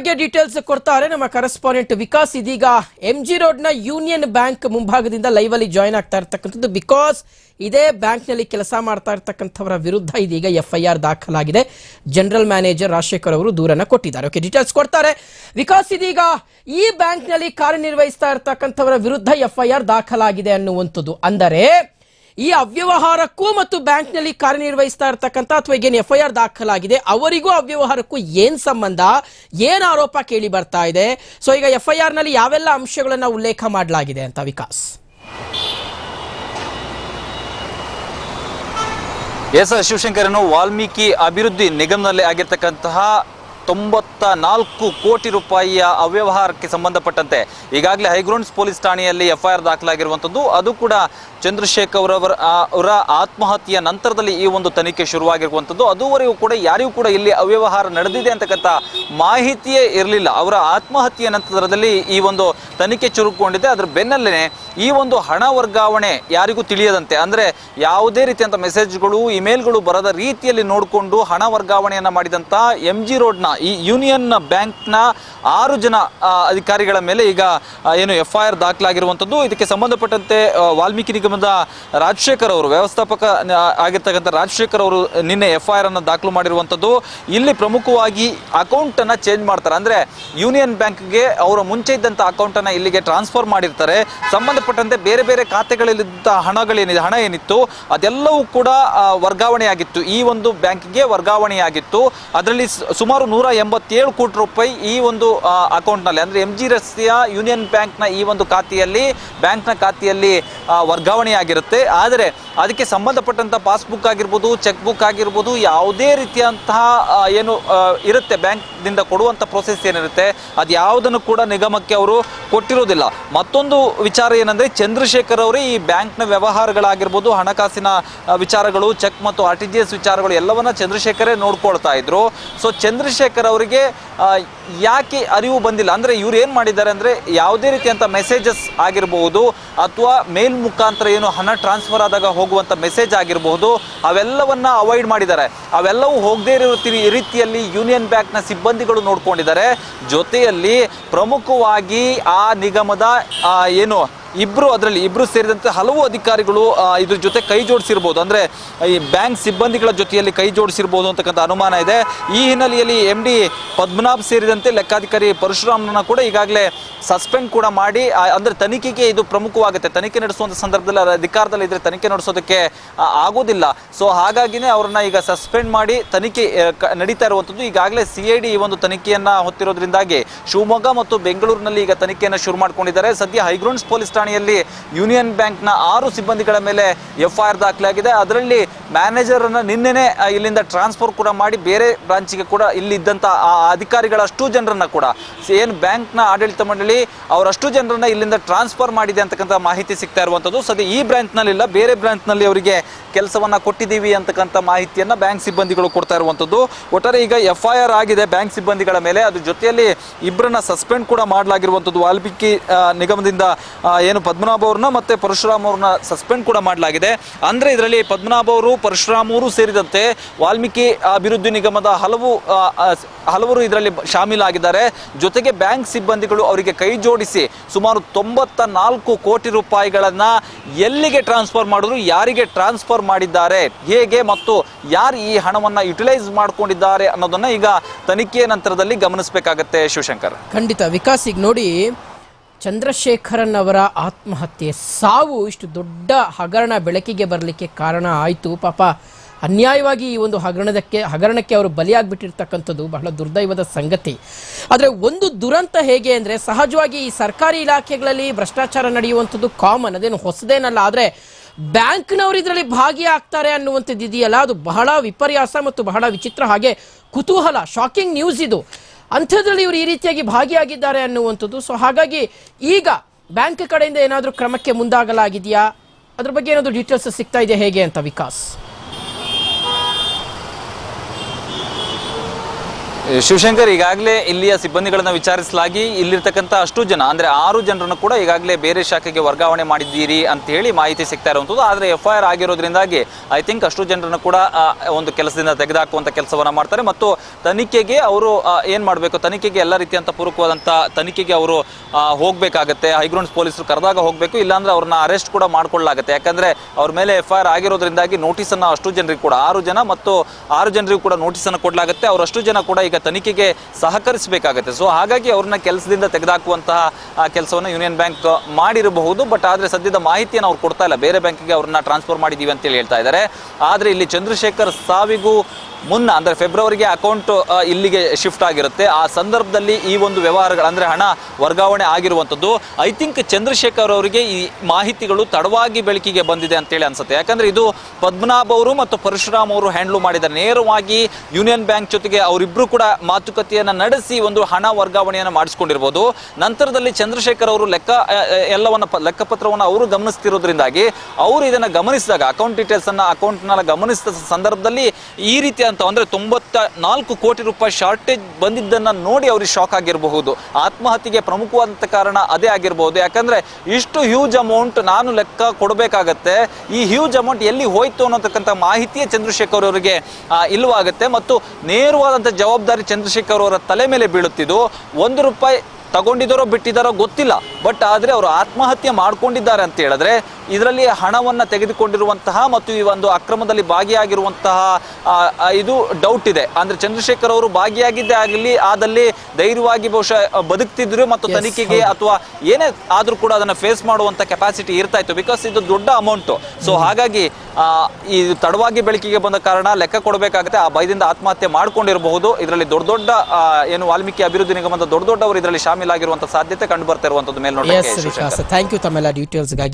ಬಗ್ಗೆ ಡೀಟೇಲ್ಸ್ ಕೊಡ್ತಾರೆ. ನಮ್ಮ ಕರೆಸ್ಪಾಂಡೆಂಟ್ ವಿಕಾಸ್ ಇದೀಗ M G road union bank ಮುಂಭಾಗದಿಂದ live ಅಲ್ಲಿ ಜಾಯ್ನ್ ಆಗ್ತಾ ಇರ್ತಕ್ಕಂಥದ್ದು. ಬಿಕಾಸ್ ಇದೇ ಬ್ಯಾಂಕ್ನಲ್ಲಿ ಕೆಲಸ ಮಾಡ್ತಾ ಇರ್ತಕ್ಕಂಥವರ ವಿರುದ್ಧ ಇದೀಗ ಎಫ್ ಐ ಆರ್ ದಾಖಲಾಗಿದೆ. ಜನರಲ್ ಮ್ಯಾನೇಜರ್ ರಾಜಶೇಖರ್ ಅವರು ದೂರನ್ನ ಕೊಟ್ಟಿದ್ದಾರೆ. ಓಕೆ ಡೀಟೇಲ್ಸ್ ಕೊಡ್ತಾರೆ. ವಿಕಾಸ್ ಇದೀಗ ಈ ಬ್ಯಾಂಕ್ನಲ್ಲಿ ಕಾರ್ಯನಿರ್ವಹಿಸ್ತಾ ಇರ್ತಕ್ಕಂಥವರ ವಿರುದ್ಧ ಎಫ್ ಐ ಆರ್ ದಾಖಲಾಗಿದೆ ಅನ್ನುವಂಥದ್ದು. ಅಂದರೆ ಈ ಅವ್ಯವಹಾರಕ್ಕೂ ಮತ್ತು ಬ್ಯಾಂಕ್ನಲ್ಲಿ ಕಾರ್ಯನಿರ್ವಹಿಸ್ತಾ ಇರತಕ್ಕಂಥ ಅಥವಾ ಏನು ಎಫ್ ಐ ಆರ್ ದಾಖಲಾಗಿದೆ, ಅವರಿಗೂ ಅವ್ಯವಹಾರಕ್ಕೂ ಏನ್ ಸಂಬಂಧ, ಏನು ಆರೋಪ ಕೇಳಿ ಬರ್ತಾ ಇದೆ. ಸೊ ಈಗ ಎಫ್ ಐ ಆರ್ನಲ್ಲಿ ಯಾವೆಲ್ಲ ಅಂಶಗಳನ್ನು ಉಲ್ಲೇಖ ಮಾಡಲಾಗಿದೆ ಅಂತ ವಿಕಾಸ್. ಎಸ್ ಶಿವಶಂಕರನು ವಾಲ್ಮೀಕಿ ಅಭಿವೃದ್ಧಿ ನಿಗಮದಲ್ಲಿ ಆಗಿರ್ತಕ್ಕಂತಹ ತೊಂಬತ್ತ ನಾಲ್ಕು ಕೋಟಿ ರೂಪಾಯಿಯ ಅವ್ಯವಹಾರಕ್ಕೆ ಸಂಬಂಧಪಟ್ಟಂತೆ ಈಗಾಗಲೇ ಹೈಗ್ರೌಂಡ್ಸ್ ಪೊಲೀಸ್ ಠಾಣೆಯಲ್ಲಿ ಎಫ್ಐಆರ್ ದಾಖಲಾಗಿರುವಂಥದ್ದು. ಅದು ಕೂಡ ಚಂದ್ರಶೇಖರ್ ಅವರ ಅವರ ಆತ್ಮಹತ್ಯೆಯ ನಂತರದಲ್ಲಿ ಈ ಒಂದು ತನಿಖೆ ಶುರುವಾಗಿರುವಂಥದ್ದು. ಅದುವರೆಗೂ ಕೂಡ ಯಾರಿಗೂ ಕೂಡ ಇಲ್ಲಿ ಅವ್ಯವಹಾರ ನಡೆದಿದೆ ಅಂತಕ್ಕಂಥ ಮಾಹಿತಿಯೇ ಇರಲಿಲ್ಲ. ಅವರ ಆತ್ಮಹತ್ಯೆಯ ನಂತರದಲ್ಲಿ ಈ ಒಂದು ತನಿಖೆ ಚುರುಕುಗೊಂಡಿದೆ. ಅದರ ಬೆನ್ನಲ್ಲೇ ಈ ಒಂದು ಹಣ ವರ್ಗಾವಣೆ ಯಾರಿಗೂ ತಿಳಿಯದಂತೆ, ಅಂದರೆ ಯಾವುದೇ ರೀತಿಯಂಥ ಮೆಸೇಜ್ಗಳು, ಇಮೇಲ್ಗಳು ಬರದ ರೀತಿಯಲ್ಲಿ ನೋಡಿಕೊಂಡು ಹಣ ವರ್ಗಾವಣೆಯನ್ನು ಮಾಡಿದಂಥ ಎಂ ಜಿ ರೋಡ್ನ ಯೂನಿಯನ್ ಬ್ಯಾಂಕ್ನ ಆರು ಜನ ಅಧಿಕಾರಿಗಳ ಮೇಲೆ ಈಗ ಏನು ಎಫ್ ಐ ಆರ್ ದಾಖಲಾಗಿರುವಂಥದ್ದು. ಇದಕ್ಕೆ ಸಂಬಂಧಪಟ್ಟಂತೆ ವಾಲ್ಮೀಕಿ ನಿಗಮದ ರಾಜಶೇಖರ್ ಅವರು, ವ್ಯವಸ್ಥಾಪಕ ಆಗಿರ್ತಕ್ಕಂಥ ರಾಜಶೇಖರ್ ಅವರು ನಿನ್ನೆ ಎಫ್ ಐ ಆರ್ ಅನ್ನು ದಾಖಲು ಮಾಡಿರುವಂಥದ್ದು. ಇಲ್ಲಿ ಪ್ರಮುಖವಾಗಿ ಅಕೌಂಟ್ ಅನ್ನ ಚೇಂಜ್ ಮಾಡ್ತಾರೆ. ಅಂದ್ರೆ ಯೂನಿಯನ್ ಬ್ಯಾಂಕ್ಗೆ ಅವರ ಮುಂಚೆ ಇದ್ದಂಥ ಅಕೌಂಟ್ ಅನ್ನ ಇಲ್ಲಿಗೆ ಟ್ರಾನ್ಸ್ಫರ್ ಮಾಡಿರ್ತಾರೆ. ಸಂಬಂಧಪಟ್ಟಂತೆ ಬೇರೆ ಬೇರೆ ಖಾತೆಗಳಲ್ಲಿದ್ದ ಹಣಗಳೇನಿದೆ, ಹಣ ಏನಿತ್ತು, ಅದೆಲ್ಲವೂ ಕೂಡ ವರ್ಗಾವಣೆಯಾಗಿತ್ತು. ಈ ಒಂದು ಬ್ಯಾಂಕ್ಗೆ ವರ್ಗಾವಣೆಯಾಗಿತ್ತು. ಅದರಲ್ಲಿ ಸುಮಾರು ನೂರ ಎಂಬತ್ತೇಳು ಕೋಟಿ ರೂಪಾಯಿ ಈ ಒಂದು ಅಕೌಂಟ್ನಲ್ಲಿ. ಅಂದರೆ ಎಂ ಜಿ ರಸ್ತೆಯ ಯೂನಿಯನ್ ಬ್ಯಾಂಕ್ನ ಈ ಒಂದು ಖಾತೆಯಲ್ಲಿ, ಬ್ಯಾಂಕ್ನ ಖಾತೆಯಲ್ಲಿ ವರ್ಗಾವಣೆಯಾಗಿರುತ್ತೆ. ಆದರೆ ಅದಕ್ಕೆ ಸಂಬಂಧಪಟ್ಟಂಥ ಪಾಸ್ಬುಕ್ ಆಗಿರ್ಬೋದು ಚೆಕ್ ಬುಕ್ ಆಗಿರ್ಬೋದು, ಯಾವುದೇ ರೀತಿಯಂತಹ ಏನು ಇರುತ್ತೆ. ಬ್ಯಾಂಕ್ನಿಂದ ಕೊಡುವಂಥ ಪ್ರೊಸೆಸ್ ಏನಿರುತ್ತೆ, ಅದು ಯಾವುದನ್ನು ಕೂಡ ನಿಗಮಕ್ಕೆ ಅವರು ಕೊಟ್ಟಿರೋದಿಲ್ಲ ಮತ್ತೊಂದು ವಿಚಾರ ಏನಂದರೆ, ಚಂದ್ರಶೇಖರ್ ಅವರೇ ಈ ಬ್ಯಾಂಕ್ನ ವ್ಯವಹಾರಗಳಾಗಿರ್ಬೋದು, ಹಣಕಾಸಿನ ವಿಚಾರಗಳು, ಚೆಕ್ ಮತ್ತು ಆರ್ ಟಿ ಜಿ ಎಸ್ ವಿಚಾರಗಳು, ಎಲ್ಲವನ್ನ ಚಂದ್ರಶೇಖರೇ ನೋಡ್ಕೊಳ್ತಾ ಇದ್ರು. ಸೊ ಚಂದ್ರಶೇಖರ್ ಅವರಿಗೆ ಯಾಕೆ ಅರಿವು ಬಂದಿಲ್ಲ. ಅಂದ್ರೆ ಇವ್ರು ಏನು ಮಾಡಿದ್ದಾರೆ ಅಂದ್ರೆ ಯಾವುದೇ ರೀತಿಯಂತ ಮೆಸೇಜಸ್ ಆಗಿರಬಹುದು ಅಥವಾ ಮೇಲ್ ಮುಖಾಂತರ ಏನು ಹಣ ಟ್ರಾನ್ಸ್ಫರ್ ಆದಾಗ ಹೋಗುವಂಥ ಮೆಸೇಜ್ ಆಗಿರಬಹುದು ಅವೆಲ್ಲವನ್ನ ಅವಾಯ್ಡ್ ಮಾಡಿದ್ದಾರೆ. ಅವೆಲ್ಲವೂ ಹೋಗದೇ ಇರೋ ರೀತಿಯಲ್ಲಿ ಯೂನಿಯನ್ ಬ್ಯಾಂಕ್ನ ಸಿಬ್ಬಂದಿಗಳು ನೋಡ್ಕೊಂಡಿದ್ದಾರೆ. ಜೊತೆಯಲ್ಲಿ ಪ್ರಮುಖವಾಗಿ ಆ ನಿಗಮದ ಏನು ಇಬ್ರು ಅದರಲ್ಲಿ ಇಬ್ರು ಸೇರಿದಂತೆ ಹಲವು ಅಧಿಕಾರಿಗಳು ಇದ್ರ ಜೊತೆ ಕೈ ಜೋಡಿಸಿರ್ಬೋದು. ಅಂದ್ರೆ, ಈ ಬ್ಯಾಂಕ್ ಸಿಬ್ಬಂದಿಗಳ ಜೊತೆಯಲ್ಲಿ ಕೈ ಜೋಡಿಸಿರ್ಬೋದು ಅಂತಕ್ಕಂಥ ಅನುಮಾನ ಇದೆ. ಈ ಹಿನ್ನೆಲೆಯಲ್ಲಿ ಎಂ ಡಿ ಪದ್ಮನಾಭ್ ಸೇರಿದಂತೆ ಲೆಕ್ಕಾಧಿಕಾರಿ ಪರಶುರಾಮ್ನ ಕೂಡ ಈಗಾಗಲೇ ಸಸ್ಪೆಂಡ್ ಕೂಡ ಮಾಡಿ ಅಂದ್ರೆ ತನಿಖೆಗೆ ಇದು ಪ್ರಮುಖವಾಗುತ್ತೆ. ತನಿಖೆ ನಡೆಸುವಂಥ ಸಂದರ್ಭದಲ್ಲಿ ಅಧಿಕಾರದಲ್ಲಿ ಇದ್ರೆ ತನಿಖೆ ನಡೆಸೋದಕ್ಕೆ ಆಗೋದಿಲ್ಲ. ಸೊ ಹಾಗಾಗಿನೇ ಅವ್ರನ್ನ ಈಗ ಸಸ್ಪೆಂಡ್ ಮಾಡಿ ತನಿಖೆ ನಡೀತಾ ಇರುವಂಥದ್ದು ಈಗಾಗಲೇ ಸಿ ಐ ಡಿ ಈ ಒಂದು ತನಿಖೆಯನ್ನ ಹೊತ್ತಿರೋದ್ರಿಂದಾಗಿ ಶಿವಮೊಗ್ಗ ಮತ್ತು ಬೆಂಗಳೂರಿನಲ್ಲಿ ಈಗ ತನಿಖೆಯನ್ನು ಶುರು ಮಾಡ್ಕೊಂಡಿದ್ದಾರೆ. ಸದ್ಯ ಹೈಗ್ರೌಂಡ್ಸ್ ಪೊಲೀಸ್ ಠಾಣೆಯಲ್ಲಿ ಯೂನಿಯನ್ ಬ್ಯಾಂಕ್ನ ಆರು ಸಿಬ್ಬಂದಿಗಳ ಮೇಲೆ ಎಫ್ ಐ ಆರ್ ದಾಖಲಾಗಿದೆ. ಅದರಲ್ಲಿ ಮ್ಯಾನೇಜರ್ ಅನ್ನ ನಿನ್ನೆನೆ ಇಲ್ಲಿಂದ ಟ್ರಾನ್ಸ್ಫರ್ ಕೂಡ ಮಾಡಿ ಬೇರೆ ಬ್ರಾಂಚಿಗೆ ಕೂಡ ಇಲ್ಲಿ ಇದ್ದಂತ ಆ ಅಧಿಕಾರಿಗಳ ಅಷ್ಟು ಜನರನ್ನ ಕೂಡ. ಏನು ಬ್ಯಾಂಕ್ನ ಆಡಳಿತ ಮಂಡಳಿ ಅವರಷ್ಟು ಜನರನ್ನ ಇಲ್ಲಿಂದ ಟ್ರಾನ್ಸ್ಫರ್ ಮಾಡಿದೆ ಅಂತಕ್ಕಂಥ ಮಾಹಿತಿ ಸಿಗ್ತಾ ಇರುವಂಥದ್ದು. ಸದ್ಯ ಈ ಬ್ರಾಂಚ್ನಲ್ಲಿ ಇಲ್ಲ, ಬೇರೆ ಬ್ರಾಂಚ್ನಲ್ಲಿ ಅವರಿಗೆ ಕೆಲಸವನ್ನ ಕೊಟ್ಟಿದ್ದೀವಿ ಅಂತಕ್ಕಂಥ ಮಾಹಿತಿಯನ್ನ ಬ್ಯಾಂಕ್ ಸಿಬ್ಬಂದಿಗಳು ಕೊಡ್ತಾ ಇರುವಂಥದ್ದು. ಒಟ್ಟಾರೆ ಈಗ ಎಫ್ ಐ ಆರ್ ಆಗಿದೆ ಬ್ಯಾಂಕ್ ಸಿಬ್ಬಂದಿಗಳ ಮೇಲೆ. ಅದ್ರ ಜೊತೆಯಲ್ಲಿ ಇಬ್ಬರನ್ನ ಸಸ್ಪೆಂಡ್ ಕೂಡ ಮಾಡಲಾಗಿರುವಂಥದ್ದು. ವಾಲ್ಮೀಕಿ ನಿಗಮದಿಂದ ಏನು ಪದ್ಮನಾಭ ಅವ್ರನ್ನ ಮತ್ತೆ ಪರಶುರಾಮ್ ಅವ್ರನ್ನ ಸಸ್ಪೆಂಡ್ ಕೂಡ ಮಾಡಲಾಗಿದೆ. ಅಂದ್ರೆ ಇದರಲ್ಲಿ ಪದ್ಮನಾಭ ಅವರು, ಪರಶುರಾಮ್ ಅವರು ಸೇರಿದಂತೆ ವಾಲ್ಮೀಕಿ ಅಭಿವೃದ್ಧಿ ನಿಗಮದ ಹಲವು ಹಲವರು ಇದರಲ್ಲಿ ಶಾಮೀಲಾಗಿದ್ದಾರೆ. ಜೊತೆಗೆ ಬ್ಯಾಂಕ್ ಸಿಬ್ಬಂದಿಗಳು ಅವರಿಗೆ ಕೈ ಜೋಡಿಸಿ ಸುಮಾರು ತೊಂಬತ್ತ ನಾಲ್ಕು ಕೋಟಿ ರೂಪಾಯಿಗಳನ್ನ ಎಲ್ಲಿಗೆ ಟ್ರಾನ್ಸ್ಫರ್ ಮಾಡಿದ್ರು, ಯಾರಿಗೆ ಟ್ರಾನ್ಸ್ಫರ್ ಮಾಡಿದ್ದಾರೆ, ಹೇಗೆ ಮತ್ತು ಯಾರು ಈ ಹಣವನ್ನ ಯುಟಿಲೈಸ್ ಮಾಡಿಕೊಂಡಿದ್ದಾರೆ ಅನ್ನೋದನ್ನ ಈಗ ತನಿಖೆಯ ನಂತರದಲ್ಲಿ ಗಮನಿಸಬೇಕಾಗತ್ತೆ ಶಿವಶಂಕರ್. ಖಂಡಿತ. ವಿಕಾಸ್, ಈಗ ನೋಡಿ, ಚಂದ್ರಶೇಖರನ್ ಅವರ ಆತ್ಮಹತ್ಯೆ ಸಾವು ಇಷ್ಟು ದೊಡ್ಡ ಹಗರಣ ಬೆಳಕಿಗೆ ಬರಲಿಕ್ಕೆ ಕಾರಣ ಆಯಿತು. ಪಾಪ ಅನ್ಯಾಯವಾಗಿ ಈ ಒಂದು ಹಗರಣದಕ್ಕೆ, ಹಗರಣಕ್ಕೆ ಅವರು ಬಲಿಯಾಗಿಬಿಟ್ಟಿರ್ತಕ್ಕಂಥದ್ದು ಬಹಳ ದುರ್ದೈವದ ಸಂಗತಿ. ಆದರೆ ಒಂದು ದುರಂತ ಹೇಗೆ ಅಂದರೆ ಸಹಜವಾಗಿ ಈ ಸರ್ಕಾರಿ ಇಲಾಖೆಗಳಲ್ಲಿ ಭ್ರಷ್ಟಾಚಾರ ನಡೆಯುವಂಥದ್ದು ಕಾಮನ್ ಅದೇನು ಹೊಸದೇನಲ್ಲ, ಆದರೆ ಬ್ಯಾಂಕ್ನವರು ಇದರಲ್ಲಿ ಭಾಗಿಯಾಗ್ತಾರೆ ಅನ್ನುವಂಥದ್ದು ಇದೆಯಲ್ಲ ಅದು ಬಹಳ ವಿಪರ್ಯಾಸ ಮತ್ತು ಬಹಳ ವಿಚಿತ್ರ ಹಾಗೆ ಕುತೂಹಲ ಶಾಕಿಂಗ್ ನ್ಯೂಸ್ ಇದು. ಅಂಥದ್ರಲ್ಲಿ ಇವರು ಈ ರೀತಿಯಾಗಿ ಭಾಗಿಯಾಗಿದ್ದಾರೆ ಅನ್ನುವಂಥದ್ದು. ಸೊ ಹಾಗಾಗಿ ಈಗ ಬ್ಯಾಂಕ್ ಕಡೆಯಿಂದ ಏನಾದರೂ ಕ್ರಮಕ್ಕೆ ಮುಂದಾಗಲಾಗಿದೆಯಾ? ಅದ್ರ ಬಗ್ಗೆ ಏನಾದರೂ ಡೀಟೇಲ್ಸ್ ಸಿಗ್ತಾ ಇದೆ ಹೇಗೆ ಅಂತ ವಿಕಾಸ್? ಶಿವಶಂಕರ್, ಈಗಾಗಲೇ ಇಲ್ಲಿಯ ಸಿಬ್ಬಂದಿಗಳನ್ನು ವಿಚಾರಿಸಲಾಗಿ ಇಲ್ಲಿರ್ತಕ್ಕಂಥ ಅಷ್ಟು ಜನ, ಅಂದರೆ ಆರು ಜನರನ್ನು ಕೂಡ ಈಗಾಗಲೇ ಬೇರೆ ಶಾಖೆಗೆ ವರ್ಗಾವಣೆ ಮಾಡಿದ್ದೀರಿ ಅಂತ ಹೇಳಿ ಮಾಹಿತಿ ಸಿಗ್ತಾ ಇರುವಂಥದ್ದು. ಆದರೆ ಎಫ್ ಐ ಆರ್ ಆಗಿರೋದ್ರಿಂದಾಗಿ ಐ ಥಿಂಕ್ ಅಷ್ಟು ಜನರನ್ನು ಕೂಡ ಒಂದು ಕೆಲಸದಿಂದ ತೆಗೆದುಹಾಕುವಂಥ ಕೆಲಸವನ್ನ ಮಾಡ್ತಾರೆ. ಮತ್ತು ತನಿಖೆಗೆ ಅವರು ಏನು ಮಾಡಬೇಕು? ತನಿಖೆಗೆ ಎಲ್ಲ ರೀತಿಯಂತ ಪೂರಕವಾದಂಥ ತನಿಖೆಗೆ ಅವರು ಹೋಗಬೇಕಾಗತ್ತೆ. ಹೈಗ್ರೌಂಡ್ಸ್ ಪೊಲೀಸರು ಕರೆದಾಗ ಹೋಗಬೇಕು, ಇಲ್ಲಾಂದ್ರೆ ಅವ್ರನ್ನ ಅರೆಸ್ಟ್ ಕೂಡ ಮಾಡ್ಕೊಳ್ಳಲಾಗುತ್ತೆ. ಯಾಕಂದರೆ ಅವ್ರ ಮೇಲೆ ಎಫ್ ಐ ಆರ್ ಆಗಿರೋದ್ರಿಂದಾಗಿ ನೋಟಿಸನ್ನು ಅಷ್ಟು ಜನರಿಗೆ ಕೂಡ, ಆರು ಜನ ಮತ್ತು ಆರು ಜನರಿಗೂ ಕೂಡ ನೋಟಿಸನ್ನು ಕೊಡಲಾಗುತ್ತೆ. ಅವರಷ್ಟು ಜನ ಕೂಡ ಈಗ ತನಿಖೆಗೆ ಸಹಕರಿಸಬೇಕಾಗುತ್ತೆ. ಸೊ ಹಾಗಾಗಿ ಅವ್ರನ್ನ ಕೆಲಸದಿಂದ ತೆಗೆದಾಕುವಂತಹ ಕೆಲಸವನ್ನು ಯೂನಿಯನ್ ಬ್ಯಾಂಕ್ ಮಾಡಿರಬಹುದು. ಬಟ್ ಆದ್ರೆ ಸದ್ಯದ ಮಾಹಿತಿಯನ್ನು ಅವ್ರು ಕೊಡ್ತಾ ಇಲ್ಲ. ಬೇರೆ ಬ್ಯಾಂಕಿಗೆ ಅವ್ರನ್ನ ಟ್ರಾನ್ಸ್ಫರ್ ಮಾಡಿದ್ದೀವಿ ಅಂತೇಳಿ ಹೇಳ್ತಾ ಇದ್ದಾರೆ. ಆದ್ರೆ ಇಲ್ಲಿ ಚಂದ್ರಶೇಖರ್ ಸಾವಿಗೂ ಮುನ್ನ, ಅಂದರೆ ಫೆಬ್ರವರಿಗೆ ಅಕೌಂಟ್ ಇಲ್ಲಿಗೆ ಶಿಫ್ಟ್ ಆಗಿರುತ್ತೆ. ಆ ಸಂದರ್ಭದಲ್ಲಿ ಈ ಒಂದು ವ್ಯವಹಾರಗಳು, ಅಂದರೆ ಹಣ ವರ್ಗಾವಣೆ ಆಗಿರುವಂಥದ್ದು. ಐ ಥಿಂಕ್ ಚಂದ್ರಶೇಖರ್ ಅವರಿಗೆ ಈ ಮಾಹಿತಿಗಳು ತಡವಾಗಿ ಬೆಳಕಿಗೆ ಬಂದಿದೆ ಅಂತೇಳಿ ಅನ್ಸುತ್ತೆ. ಯಾಕಂದರೆ ಇದು ಪದ್ಮನಾಭ ಅವರು ಮತ್ತು ಪರಶುರಾಮ್ ಅವರು ಹ್ಯಾಂಡ್ಲ್ ಮಾಡಿದ ನೇರವಾಗಿ ಯೂನಿಯನ್ ಬ್ಯಾಂಕ್ ಜೊತೆಗೆ ಅವರಿಬ್ಬರು ಕೂಡ ಮಾತುಕತೆಯನ್ನು ನಡೆಸಿ ಒಂದು ಹಣ ವರ್ಗಾವಣೆಯನ್ನು ಮಾಡಿಸ್ಕೊಂಡಿರ್ಬೋದು. ನಂತರದಲ್ಲಿ ಚಂದ್ರಶೇಖರ್ ಅವರು ಲೆಕ್ಕ ಎಲ್ಲವನ್ನ ಲೆಕ್ಕಪತ್ರವನ್ನು ಅವರು ಗಮನಿಸ್ತಿರೋದ್ರಿಂದಾಗಿ ಅವರು ಇದನ್ನು ಗಮನಿಸಿದಾಗ ಅಕೌಂಟ್ ಡೀಟೇಲ್ಸ್ ಅನ್ನು ಅಕೌಂಟ್ನ ಗಮನಿಸಿದ ಸಂದರ್ಭದಲ್ಲಿ ಈ ರೀತಿ ಅಂತ ಅಂದ್ರೆ ತೊಂಬತ್ತ ನಾಲ್ಕು ಕೋಟಿ ರೂಪಾಯಿ ಶಾರ್ಟೇಜ್ ಬಂದಿದ್ದನ್ನ ನೋಡಿ ಅವ್ರಿಗೆ ಶಾಕ್ ಆಗಿರಬಹುದು. ಆತ್ಮಹತ್ಯೆಗೆ ಪ್ರಮುಖವಾದಂತ ಕಾರಣ ಅದೇ ಆಗಿರಬಹುದು. ಯಾಕಂದ್ರೆ ಇಷ್ಟು ಹ್ಯೂಜ್ ಅಮೌಂಟ್ ನಾನು ಲೆಕ್ಕ ಕೊಡಬೇಕಾಗತ್ತೆ. ಈ ಹ್ಯೂಜ್ ಅಮೌಂಟ್ ಎಲ್ಲಿ ಹೋಯ್ತು ಅನ್ನೋತಕ್ಕಂಥ ಮಾಹಿತಿಯೇ ಚಂದ್ರಶೇಖರ್ ಅವರಿಗೆ ಇಲ್ಲವಾಗುತ್ತೆ. ಮತ್ತು ನೇರವಾದಂಥ ಜವಾಬ್ದಾರಿ ಚಂದ್ರಶೇಖರ್ ಅವರ ತಲೆ ಮೇಲೆ ಬೀಳುತ್ತಿದ್ದು, ಒಂದು ರೂಪಾಯಿ ತಗೊಂಡಿದ್ದಾರೋ ಬಿಟ್ಟಿದ್ದಾರೋ ಗೊತ್ತಿಲ್ಲ. ಬಟ್ ಆದರೆ ಅವರು ಆತ್ಮಹತ್ಯೆ ಮಾಡ್ಕೊಂಡಿದ್ದಾರೆ ಅಂತ ಹೇಳಿದ್ರೆ ಇದರಲ್ಲಿ ಹಣವನ್ನು ತೆಗೆದುಕೊಂಡಿರುವಂತಹ ಮತ್ತು ಈ ಒಂದು ಅಕ್ರಮದಲ್ಲಿ ಭಾಗಿಯಾಗಿರುವಂತಹ ಇದು ಡೌಟ್ ಇದೆ. ಅಂದರೆ ಚಂದ್ರಶೇಖರ್ ಅವರು ಭಾಗಿಯಾಗಿದ್ದೇ ಆಗಲಿ ಆದಲ್ಲಿ ಧೈರ್ಯವಾಗಿ ಬಹುಶಃ ಬದುಕ್ತಿದ್ರು ಮತ್ತು ತನಿಖೆಗೆ ಅಥವಾ ಏನೇ ಆದರೂ ಕೂಡ ಅದನ್ನು ಫೇಸ್ ಮಾಡುವಂಥ ಕೆಪಾಸಿಟಿ ಇರ್ತಾ ಇತ್ತು ಬಿಕಾಸ್ ಇದು ದೊಡ್ಡ ಅಮೌಂಟು ಸೊ ಹಾಗಾಗಿ ಈ ತಡವಾಗಿ ಬೆಳಕಿಗೆ ಬಂದ ಕಾರಣ ಲೆಕ್ಕ ಕೊಡಬೇಕಾಗುತ್ತೆ. ಆ ಭಯದಿಂದ ಆತ್ಮಹತ್ಯೆ ಮಾಡ್ಕೊಂಡಿರಬಹುದು. ಇದರಲ್ಲಿ ದೊಡ್ಡ ದೊಡ್ಡ ಏನು ವಾಲ್ಮೀಕಿ ಅಭಿವೃದ್ಧಿ ನಿಗಮದ ದೊಡ್ಡ ದೊಡ್ಡವರು ಇದರಲ್ಲಿ ಶಾಮೀಲಾಗಿರುವಂಥ ಸಾಧ್ಯತೆ ಕಂಡು ಬರ್ತಾ ಇರುವಂತದ್ದು ಎಸ್ ಮೇಲ್ನೋಟಕ್ಕೆ ಶಿವಶಂಕರ್. ವಿಕಾಸ್ ಥ್ಯಾಂಕ್ ಯು ತಮ್ಮೆಲ್ಲ ಡೀಟೇಲ್ಸ್ಗಾಗಿ